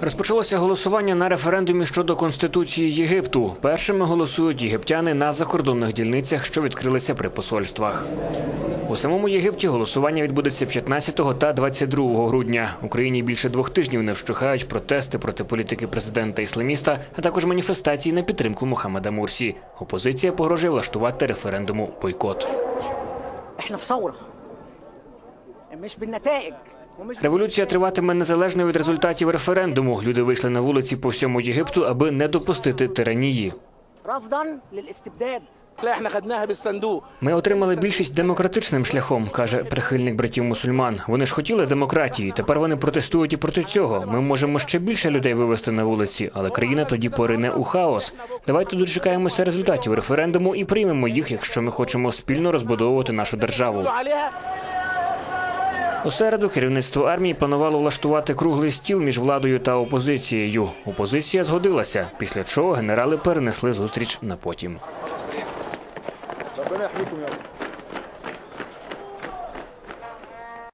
Розпочалося голосування на референдумі щодо конституції Єгипту. Першими голосують єгиптяни на закордонних дільницях, що відкрилися при посольствах. У самому Єгипті голосування відбудеться 15 та 22 грудня. Україні більше двох тижнів не вщухають протести проти політики президента ісламіста, а також маніфестації на підтримку Мухаммеда Мурсі. Опозиція погрожує влаштувати референдуму бойкот. Революція триватиме незалежно від результатів референдуму. Люди вийшли на вулиці по всьому Єгипту, аби не допустити тиранії. Ми отримали більшість демократичним шляхом, каже прихильник братів мусульман. Вони ж хотіли демократії. Тепер вони протестують і проти цього. Ми можемо ще більше людей вивести на вулиці, але країна тоді порине у хаос. Давайте дочекаємося результатів референдуму і приймемо їх, якщо ми хочемо спільно розбудовувати нашу державу. У середу керівництво армії планувало влаштувати круглий стіл між владою та опозицією. Опозиція згодилася, після чого генерали перенесли зустріч на потім.